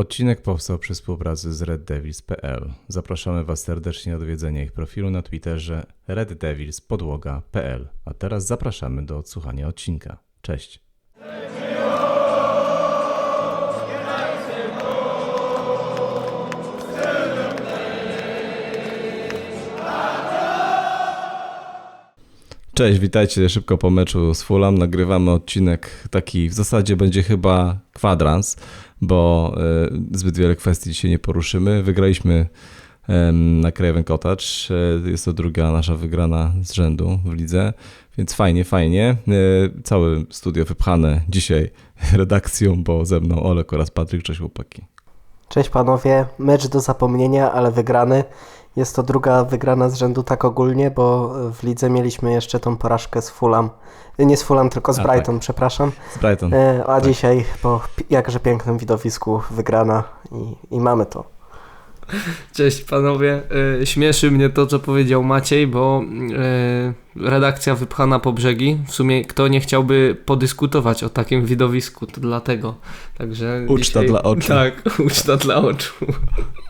Odcinek powstał przy współpracy z reddevils.pl. Zapraszamy Was serdecznie do odwiedzenia ich profilu na Twitterze reddevilspodłoga.pl. A teraz zapraszamy do odsłuchania odcinka. Cześć! Cześć, witajcie szybko po meczu z Fulham. Nagrywamy odcinek taki, w zasadzie będzie chyba kwadrans, bo e, zbyt wiele kwestii dzisiaj nie poruszymy. Wygraliśmy na Craven Cottage. E, Jest to druga nasza wygrana z rzędu w lidze, więc fajnie, fajnie. E, Całe studio wypchane dzisiaj redakcją, bo ze mną Olek oraz Patryk. Cześć chłopaki. Cześć panowie, mecz do zapomnienia, ale wygrany. Jest to druga wygrana z rzędu tak ogólnie, bo w lidze mieliśmy jeszcze tą porażkę z Fulham. Nie z Fulham, tylko z A, Brighton, tak. przepraszam. Z Brighton. E, A dzisiaj po jakże pięknym widowisku wygrana i, i mamy to. Cześć panowie. E, Śmieszy mnie to, co powiedział Maciej, bo e, redakcja wypchana po brzegi. W sumie kto nie chciałby podyskutować o takim widowisku, to dlatego. Także Uczta dzisiaj... dla oczu. Tak, uczta dla oczu.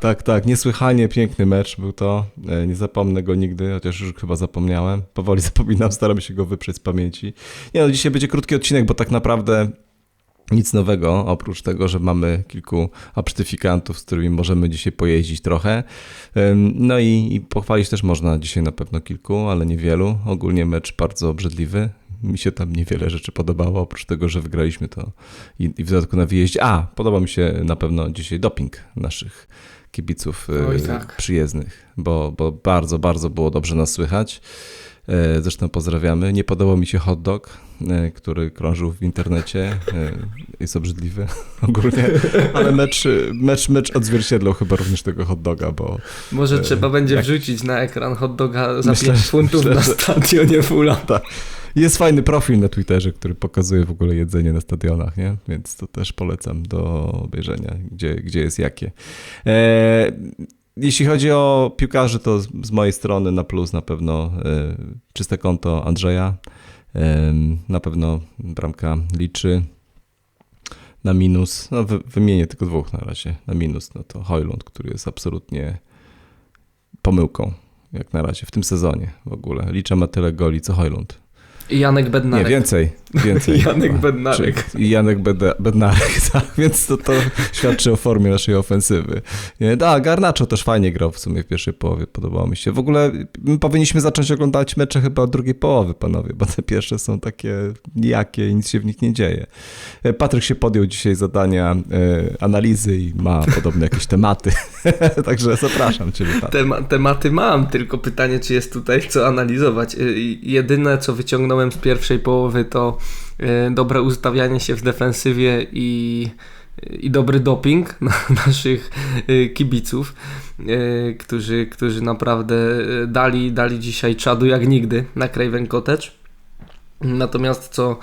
Tak, tak, niesłychanie piękny mecz był to. E, Nie zapomnę go nigdy, chociaż już chyba zapomniałem. Powoli zapominam, staram się go wyprzeć z pamięci. Nie no, dzisiaj będzie krótki odcinek, bo tak naprawdę nic nowego, oprócz tego, że mamy kilku absztyfikantów, z którymi możemy dzisiaj pojeździć trochę. No i, i pochwalić też można dzisiaj na pewno kilku, ale niewielu. Ogólnie mecz bardzo obrzydliwy. Mi się tam niewiele rzeczy podobało, oprócz tego, że wygraliśmy to i, i w dodatku na wyjeździe. A, podoba mi się na pewno dzisiaj doping naszych kibiców Oj, tak. przyjezdnych, bo, bo bardzo, bardzo było dobrze nas słychać. E, Zresztą pozdrawiamy. Nie podobał mi się hot dog, e, który krążył w internecie. E, Jest obrzydliwy ogólnie, ale mecz, mecz, mecz odzwierciedlał chyba również tego hot doga, bo Może E, trzeba będzie jak- wrzucić na ekran hot doga za Myślę, 5 że- funtów myślę, na stadionie Fulham. jest fajny profil na Twitterze, który pokazuje w ogóle jedzenie na stadionach, nie? Więc to też polecam do obejrzenia, gdzie, gdzie jest jakie. E, jeśli chodzi o piłkarzy, to z, z mojej strony na plus na pewno e, czyste konto Andrzeja. E, na pewno bramka liczy. Na minus, no wy, wymienię tylko dwóch na razie. Na minus, no to Hojlund, który jest absolutnie pomyłką, jak na razie, w tym sezonie w ogóle. Liczę ma tyle goli, co Hojlund. Janek Nie, Bednarek. więcej. więcej Janek. Bednarek. I Janek Bednarek, tak, więc to, to świadczy o formie naszej ofensywy. Nie, da, Garnacho też fajnie grał w sumie w pierwszej połowie, podobało mi się. W ogóle my powinniśmy zacząć oglądać mecze chyba od drugiej połowy, panowie, bo te pierwsze są takie nijakie i nic się w nich nie dzieje. E, Patryk się podjął dzisiaj zadania e, analizy i ma podobne jakieś tematy, także zapraszam Patryk. Tema, tematy mam, tylko pytanie, czy jest tutaj co analizować. Y, Jedyne, co wyciągnąłem z pierwszej połowy, to y, dobre ustawianie się w defensywie i, i dobry doping na naszych y, kibiców, y, którzy, którzy naprawdę dali, dali dzisiaj czadu jak nigdy na Craven Cottage. Natomiast co,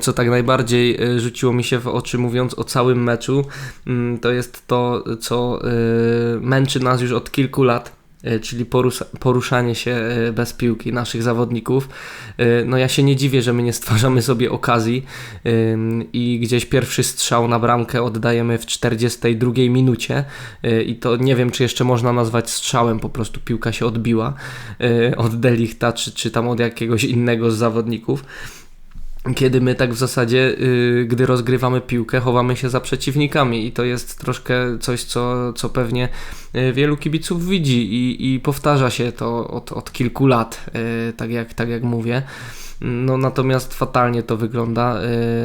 co tak najbardziej rzuciło mi się w oczy, mówiąc o całym meczu, mm, to jest to, co męczy nas już od kilku lat, czyli porusza, poruszanie się y, bez piłki naszych zawodników. Y, No ja się nie dziwię, że my nie stwarzamy sobie okazji. I gdzieś pierwszy strzał na bramkę oddajemy w 42 minucie. I to nie wiem, czy jeszcze można nazwać strzałem, po prostu piłka się odbiła od Delichta, czy, czy tam od jakiegoś innego z zawodników kiedy my tak w zasadzie, y, gdy rozgrywamy piłkę, chowamy się za przeciwnikami i to jest troszkę coś, co, co pewnie y, wielu kibiców widzi i, i powtarza się to od, od kilku lat, y, tak jak, tak jak mówię. No natomiast fatalnie to wygląda.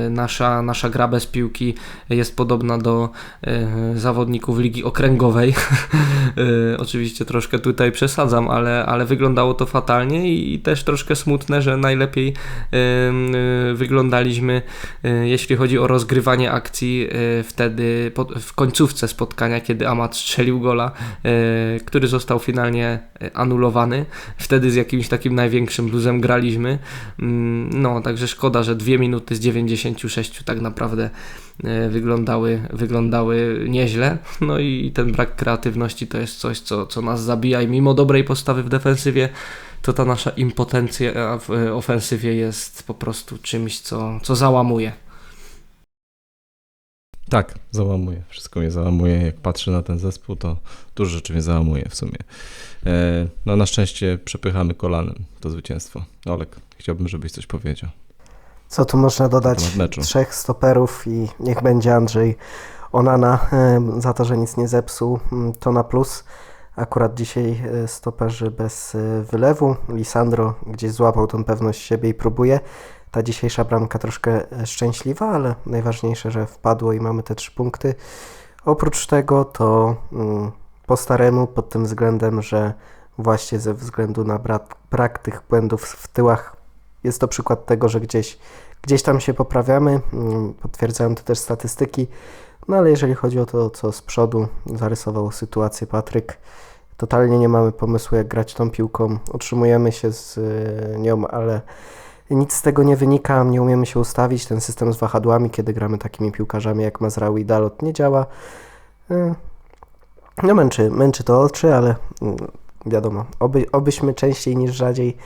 Y, Nasza, nasza gra bez piłki jest podobna do y, zawodników ligi okręgowej. Y, Oczywiście troszkę tutaj przesadzam, ale, ale wyglądało to fatalnie i, też troszkę smutne, że najlepiej wyglądaliśmy, jeśli chodzi o rozgrywanie akcji wtedy w końcówce spotkania, kiedy Amat strzelił gola, który został finalnie anulowany. Wtedy z jakimś takim największym luzem graliśmy. Mm, No, także szkoda, że dwie minuty z 96 tak naprawdę e, wyglądały, wyglądały nieźle. No i ten brak kreatywności to jest coś, co, co nas zabija i mimo dobrej postawy w defensywie, to ta nasza impotencja w e, ofensywie jest po prostu czymś, co, co załamuje. Tak, załamuje. Wszystko mnie załamuje. Jak patrzę na ten zespół, to dużo rzeczy mnie załamuje w sumie. E, no na szczęście przepychamy kolanem to zwycięstwo. Olek, chciałbym, żebyś coś powiedział. Co tu można na dodać? Trzech stoperów i niech będzie Andrzej Onana em, za to, że nic nie zepsuł, mm, to na plus. Akurat dzisiaj e, stoperzy bez e, wylewu. Lisandro gdzieś złapał tą pewność siebie i próbuje. Ta dzisiejsza bramka troszkę e, szczęśliwa, ale najważniejsze, że wpadło i mamy te trzy punkty. Oprócz tego to mm, po staremu pod tym względem, że właśnie ze względu na brak, brak tych błędów w tyłach jest to przykład tego, że gdzieś, gdzieś tam się poprawiamy. Mm, Potwierdzają to też statystyki. No ale jeżeli chodzi o to, co z przodu zarysował sytuację Patryk, totalnie nie mamy pomysłu, jak grać tą piłką. Utrzymujemy się z y, nią, ale nic z tego nie wynika. Nie umiemy się ustawić. Ten system z wahadłami, kiedy gramy takimi piłkarzami jak Mazraoui i Dalot, nie działa. Y, No męczy, męczy to oczy, ale mm, wiadomo, oby, obyśmy częściej niż rzadziej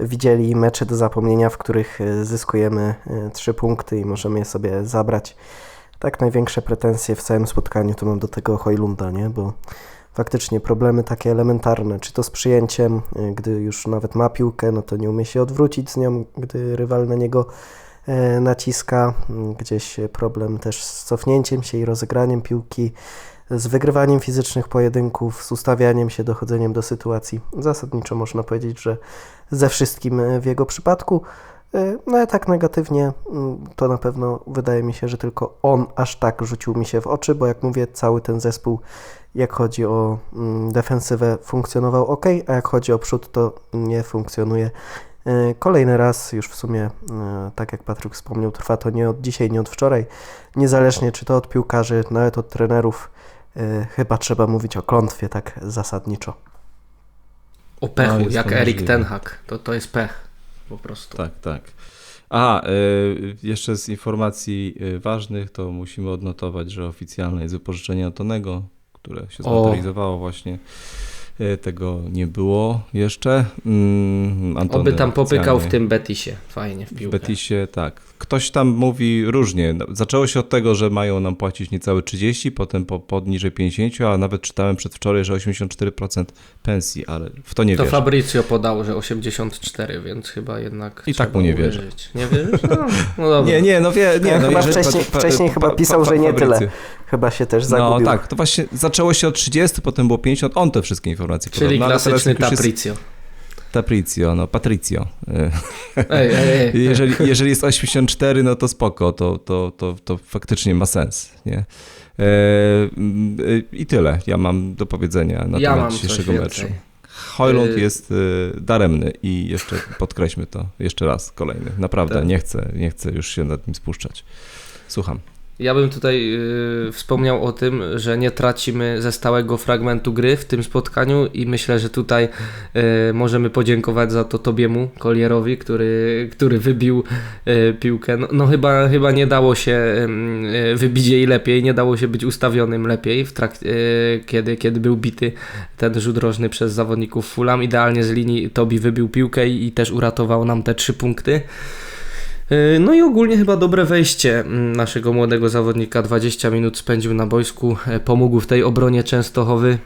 widzieli mecze do zapomnienia, w których y, zyskujemy y, trzy punkty i możemy je sobie zabrać. Tak, największe pretensje w całym spotkaniu to mam do tego Hojlunda, nie? Bo faktycznie problemy takie elementarne, czy to z przyjęciem, y, gdy już nawet ma piłkę, no to nie umie się odwrócić z nią, gdy rywal na niego e, naciska. Mm, Gdzieś problem też z cofnięciem się i rozegraniem piłki, z wygrywaniem fizycznych pojedynków, z ustawianiem się, dochodzeniem do sytuacji. Zasadniczo można powiedzieć, że ze wszystkim e, w jego przypadku. E, No ale tak negatywnie, mm, to na pewno wydaje mi się, że tylko on aż tak rzucił mi się w oczy, bo jak mówię, cały ten zespół, jak chodzi o mm, defensywę, funkcjonował ok, a jak chodzi o przód, to nie funkcjonuje. E, Kolejny raz, już w sumie, e, tak jak Patryk wspomniał, trwa to nie od dzisiaj, nie od wczoraj. Niezależnie czy to od piłkarzy, nawet od trenerów, e, chyba trzeba mówić o klątwie tak zasadniczo. O pechu, No, jak Erik. Ten Hag. To, to jest pech. Po prostu. Tak, tak. A, jeszcze z informacji ważnych, to musimy odnotować, że oficjalne jest wypożyczenie Antonego, które się O. zautoryzowało właśnie. Y, Tego nie było jeszcze. Mm, Antony Oby tam popykał w tym Betisie. Fajnie w W piłkę. Betisie, tak. Ktoś tam mówi różnie. No, Zaczęło się od tego, że mają nam płacić niecałe 30, potem po, poniżej 50, a nawet czytałem przedwczoraj, że 84% pensji, ale w to nie To wierzę. Fabrizio podał, że 84, więc chyba jednak I tak mu nie wierzę. uwierzyć. Nie wierzysz? No, no dobra. Nie, nie, no wie, nie. No chyba jeżeli- wcześniej, pa- pa- wcześniej pa- chyba pisał, pa- że nie Fabrycy. tyle. Chyba się też No zagubił. tak, to właśnie zaczęło się od 30, potem było 50, on te wszystkie informacje Czyli podał. No, klasyczny już jest Taprizio, no Patricio. Ej, ej, ej. Jeżeli, jeżeli jest 84, no to spoko, to, to, to, to faktycznie ma sens, nie? E, y, I tyle ja mam do powiedzenia na Ja temat dzisiejszego meczu. Hojlund Y- jest y, daremny i jeszcze podkreślmy to jeszcze raz kolejny. Naprawdę, Tak. nie chcę, nie chcę już się nad nim spuszczać. Słucham. Ja bym tutaj y, wspomniał o tym, że nie tracimy ze stałego fragmentu gry w tym spotkaniu i myślę, że tutaj y, możemy podziękować za to Tobiemu Kolierowi, który, który wybił y, piłkę. No, no chyba, chyba nie dało się y, wybić jej lepiej, nie dało się być ustawionym lepiej w trakcie, y, kiedy, kiedy był bity ten rzut rożny przez zawodników Fulham. Idealnie z linii Tobi wybił piłkę i, i też uratował nam te trzy punkty. Yy, No i ogólnie chyba dobre wejście mm, naszego młodego zawodnika. 20 minut spędził na boisku, e, pomógł w tej obronie Częstochowy,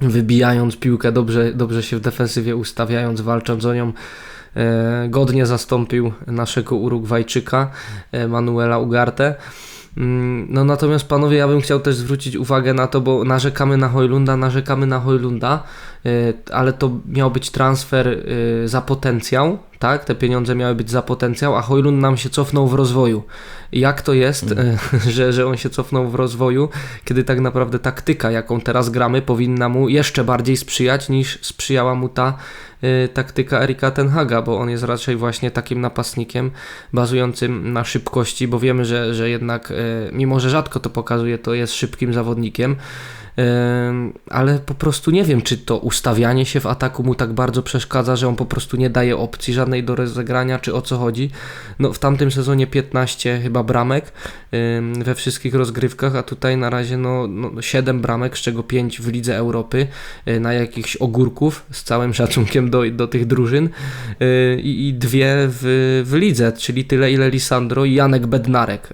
wybijając piłkę, dobrze, dobrze się w defensywie ustawiając, walcząc o nią. E, Godnie zastąpił naszego Urugwajczyka, e, Manuela Ugarte. Mm, No natomiast panowie, ja bym chciał też zwrócić uwagę na to, bo narzekamy na Hojlunda, narzekamy na Hojlunda, ale to miał być transfer y, za potencjał, tak? Te pieniądze miały być za potencjał, a Hojlund nam się cofnął w rozwoju. Jak to jest, y, że, że on się cofnął w rozwoju, kiedy tak naprawdę taktyka, jaką teraz gramy, powinna mu jeszcze bardziej sprzyjać niż sprzyjała mu ta y, taktyka Erika Tenhaga, bo on jest raczej właśnie takim napastnikiem bazującym na szybkości, bo wiemy, że, że jednak y, mimo, że rzadko to pokazuje, to jest szybkim zawodnikiem. Ale po prostu nie wiem, czy to ustawianie się w ataku mu tak bardzo przeszkadza, że on po prostu nie daje opcji żadnej do rozegrania, czy o co chodzi. No w tamtym sezonie 15 chyba bramek we wszystkich rozgrywkach, a tutaj na razie no, no 7 bramek, z czego 5 w Lidze Europy y, na jakichś ogórków, z całym szacunkiem do, do tych drużyn y, i, i dwie w, w lidze, czyli tyle ile Lisandro i Janek Bednarek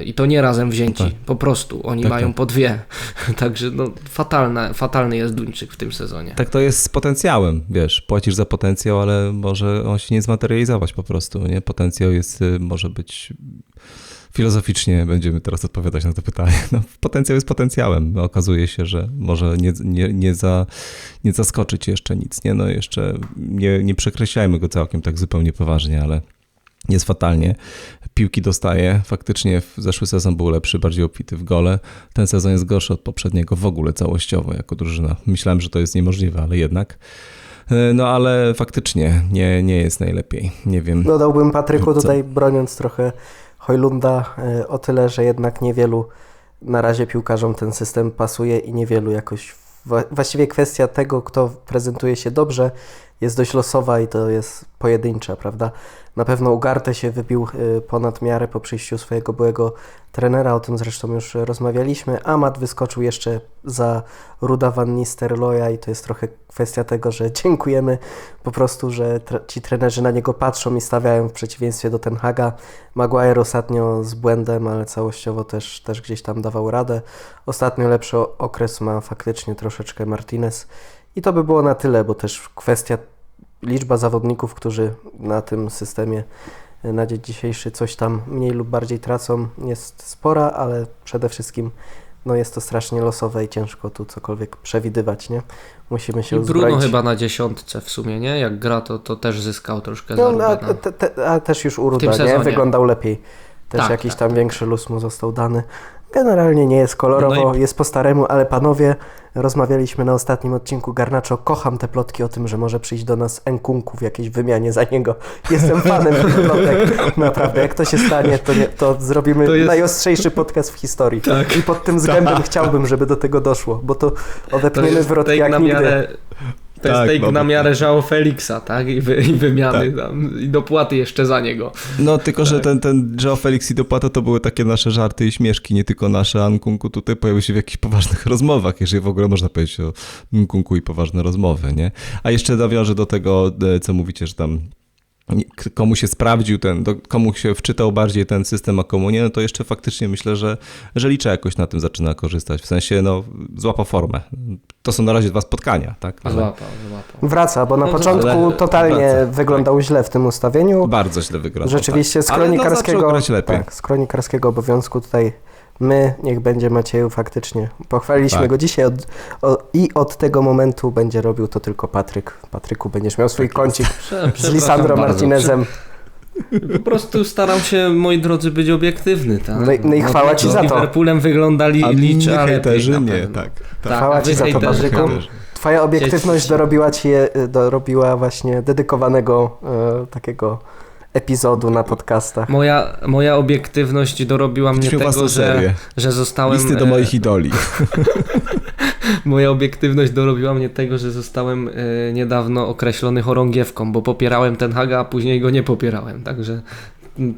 y, i to nie razem wzięci, Tak. po prostu oni Tak, mają tak. po dwie, także no fatalna, fatalny jest Duńczyk w tym sezonie. Tak to jest z potencjałem, wiesz, płacisz za potencjał, ale może on się nie zmaterializować po prostu, nie? Potencjał jest, y, może być... Filozoficznie będziemy teraz odpowiadać na to pytanie. No, potencjał jest potencjałem. Okazuje się, że może nie, nie, nie, za, nie zaskoczyć jeszcze nic, nie? No jeszcze nie, nie przekreślajmy go całkiem tak zupełnie poważnie, ale jest fatalnie. Piłki dostaje. Faktycznie w zeszły sezon był lepszy, bardziej obfity w gole. Ten sezon jest gorszy od poprzedniego w ogóle całościowo jako drużyna. Myślałem, że to jest niemożliwe, ale jednak. E, No ale faktycznie nie, nie jest najlepiej. Nie wiem. Dodałbym Patryku Co? tutaj, broniąc trochę Hojlunda, e, o tyle, że jednak niewielu na razie piłkarzom ten system pasuje i niewielu jakoś. Właściwie kwestia tego, kto prezentuje się dobrze, jest dość losowa i to jest pojedyncza, prawda? Na pewno Ugarte się wybił e, ponad miarę po przyjściu swojego byłego trenera, o tym zresztą już rozmawialiśmy. Amat wyskoczył jeszcze za Ruda Van Nistelrooya i to jest trochę kwestia tego, że dziękujemy po prostu, że ci trenerzy na niego patrzą i stawiają w przeciwieństwie do Ten Haga. Maguire ostatnio z błędem, ale całościowo też, też gdzieś tam dawał radę. Ostatnio lepszy okres ma faktycznie troszeczkę Martinez. I to by było na tyle, bo też kwestia liczba zawodników, którzy na tym systemie e, na dzień dzisiejszy coś tam mniej lub bardziej tracą jest spora, ale przede wszystkim no jest to strasznie losowe i ciężko tu cokolwiek przewidywać, nie? Musimy się I Bruno chyba na dziesiątce w sumie, nie? Jak gra, to, to też zyskał troszkę No, za a, te, te, a też już u Ruda, tym nie? sezonie. Wyglądał lepiej. Też Tak, jakiś tak, tam tak. większy luz mu został dany. Generalnie nie jest kolorowo, No i- jest po staremu, ale panowie, rozmawialiśmy na ostatnim odcinku Garnaczo, kocham te plotki o tym, że może przyjść do nas Nkunku w jakiejś wymianie za niego. Jestem fanem tych plotek, naprawdę. Jak to się stanie, to, nie, to zrobimy To jest- najostrzejszy podcast w historii. Tak. I pod tym względem chciałbym, żeby do tego doszło, bo to To odepniemy jest wrotki take jak nigdy. miarę, to jest Tak, take no na miarę Żao Felixa, tak? I, wy, i wymiany Tak. tam, i dopłaty jeszcze za niego. No tylko, że ten, ten Joe Felix i dopłata to były takie nasze żarty i śmieszki, nie tylko nasze. a Nkunku tutaj pojawił się w jakichś poważnych rozmowach, jeżeli w ogóle można powiedzieć o Nkunku i poważne rozmowy, nie? A jeszcze nawiążę do tego, e, co mówicie, że tam komu się sprawdził ten, do, komu się wczytał bardziej ten system, a komu nie, no to jeszcze faktycznie myślę, że, że liczę jakoś na tym zaczyna korzystać. W sensie, no, złapał formę. To są na razie dwa spotkania, tak? Ale Złapał, złapał. Wraca, bo na No początku ale- totalnie wraca, wyglądał źle w tym ustawieniu. bardzo źle wyglądał. Rzeczywiście z tak. Ale no, kronikarskiego, zaczął grać lepiej. tak, z kronikarskiego obowiązku tutaj my, niech będzie Macieju faktycznie. Pochwaliliśmy Tak. go dzisiaj od, o, i od tego momentu będzie robił to tylko Patryk. Patryku, będziesz miał swój kącik Prze, z Lisandro. Martinezem. Po prostu staram się, moi drodzy, być obiektywny. Tak? No i- no i chwała ci za to. Liverpoolem wyglądali liczy, nie ale lepiej nie, pewno. tak. Tak, Chwała ci za to, Patryku. Twoja obiektywność dorobiła ci, je- dorobiła właśnie dedykowanego e, takiego epizodu na podcastach. Moja, moja obiektywność dorobiła mnie tego, że, że zostałem... Listy do e, moich idoli. Moja obiektywność dorobiła mnie tego, że zostałem e, niedawno określony chorągiewką, bo popierałem ten Haga, a później go nie popierałem, także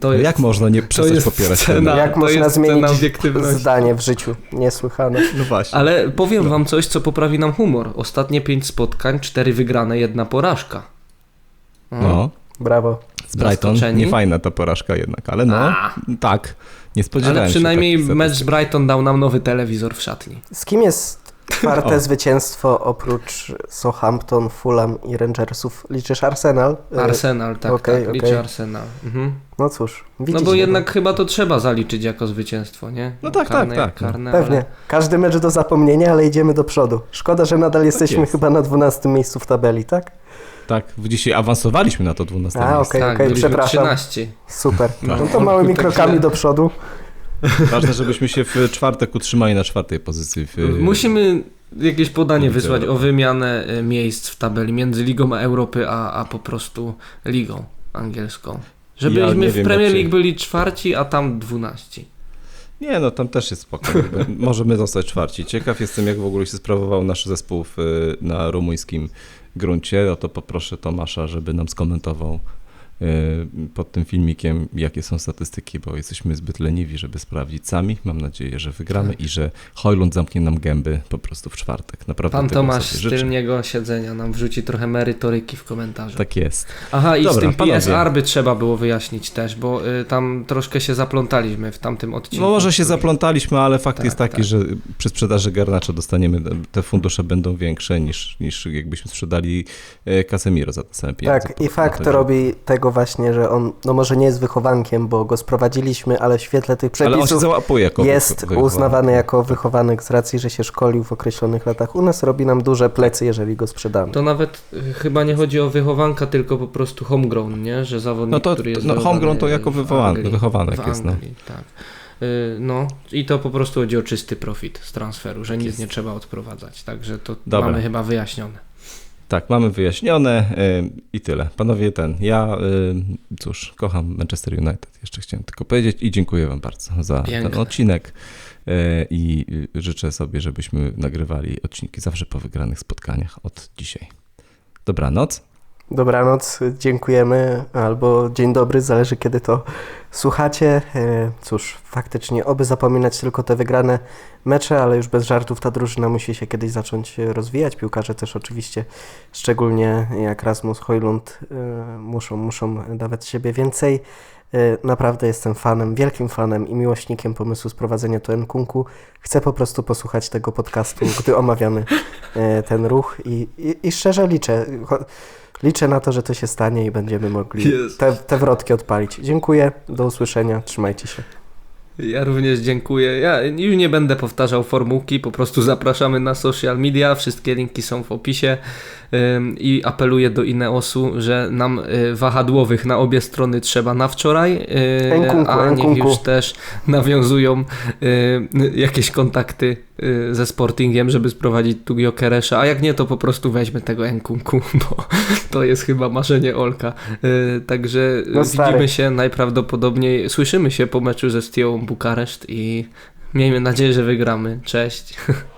to jest... Jak można nie to przestać jest popierać cena, Jak to można jest cena zmienić zdanie w życiu? Niesłychane. No właśnie. Ale powiem wam coś, co poprawi nam humor. Ostatnie pięć spotkań, cztery wygrane, jedna porażka. O. No, Brawo. Z Brighton. Zaskoczeni? Nie fajna ta porażka jednak, ale no, A. tak. Nie spodziewałem Ale się przynajmniej takich mecz z. Brighton dał nam nowy telewizor w szatni. Z kim jest czwarte O. zwycięstwo oprócz Southampton, Fulham i Rangersów? Liczysz Arsenal? E, Arsenal, tak, okej, tak, liczy okej. Arsenal. Mhm. No cóż, No bo jednak chyba to trzeba zaliczyć jako zwycięstwo, nie? No tak, karne, tak, tak. Karne, Pewnie. Ale... Każdy mecz do zapomnienia, ale idziemy do przodu. Szkoda, że nadal jesteśmy jest. chyba na 12 miejscu w tabeli, tak? Tak, dzisiaj awansowaliśmy na to 12 A, okej, tak, okej, byliśmy przepraszam. 13. Super. No. No to małymi krokami do przodu. Ważne, żebyśmy się w czwartek utrzymali na czwartej pozycji. W, Musimy jakieś podanie wysłać o wymianę e, miejsc w tabeli między Ligą Europy a, a po prostu Ligą Angielską. Żebyśmy nie w wiem, Premier League byli czwarci, a tam dwunasti. Nie, no tam też jest spokojnie. Możemy zostać czwarci. Ciekaw jestem, jak w ogóle się sprawował nasz zespół w, na rumuńskim gruncie. No to poproszę Tomasza, żeby nam skomentował pod tym filmikiem, jakie są statystyki, bo jesteśmy zbyt leniwi, żeby sprawdzić sami. Mam nadzieję, że wygramy i że Hojlund zamknie nam gęby po prostu w czwartek. Naprawdę Pan Tomasz z tylniego siedzenia nam wrzuci trochę merytoryki w komentarzu. Tak jest. Aha, i z Dobra, tym panowie. PSR by trzeba było wyjaśnić też, bo y, tam troszkę się zaplątaliśmy w tamtym odcinku. No może się który- zaplątaliśmy, ale fakt Tak, jest taki, tak. że przy sprzedaży Garnacza dostaniemy, te fundusze będą większe niż, niż jakbyśmy sprzedali e, Casemiro za te same pieniądze. Tak, i fakt robi tego właśnie, że on, no może nie jest wychowankiem, bo go sprowadziliśmy, ale w świetle tych Ale on się przepisów jest wy- wychowany. uznawany jako wychowanek z racji, że się szkolił w określonych latach. U nas robi nam duże plecy, jeżeli go sprzedamy. To nawet y, chyba nie chodzi o wychowanka, tylko po prostu homegrown, nie? Że zawodnik, No to- który jest no homegrown to jako w wywołany- Anglii, wychowanek jest, no. Tak. Y, No i to po prostu chodzi o czysty profit z transferu, że nic jest. nie trzeba odprowadzać, także to Dobra. mamy chyba wyjaśnione. Tak, mamy wyjaśnione e, i tyle. Panowie, ten, ja e, cóż, kocham Manchester United, jeszcze chciałem tylko powiedzieć i dziękuję wam bardzo za Piękne. ten odcinek e, i życzę sobie, żebyśmy nagrywali odcinki zawsze po wygranych spotkaniach od dzisiaj. Dobranoc. Dobranoc, dziękujemy, albo dzień dobry, zależy kiedy to słuchacie. E, Cóż, faktycznie, oby zapominać tylko te wygrane mecze, ale już bez żartów ta drużyna musi się kiedyś zacząć rozwijać. Piłkarze też oczywiście, szczególnie jak Rasmus Hojlund, e, muszą, muszą dawać siebie więcej. E, Naprawdę jestem fanem, wielkim fanem i miłośnikiem pomysłu sprowadzenia to Nkunku. Chcę po prostu posłuchać tego podcastu, gdy omawiamy e, ten ruch i, i, i szczerze liczę. Liczę na to, że to się stanie i będziemy mogli te, te wrotki odpalić. Dziękuję, do usłyszenia, trzymajcie się. Ja również dziękuję. Ja już nie będę powtarzał formułki, po prostu zapraszamy na social media, wszystkie linki są w opisie i apeluję do Ineosu, że nam y, wahadłowych na obie strony trzeba na wczoraj, y, Enkunku, a niech enkunku. już też nawiązują y, jakieś kontakty ze Sportingiem, żeby sprowadzić tu Gyokeresza, a jak nie, to po prostu weźmy tego Enkunku, bo to jest chyba marzenie Olka. Także No widzimy się najprawdopodobniej, słyszymy się po meczu ze Stią Bukareszt i miejmy nadzieję, że wygramy. Cześć.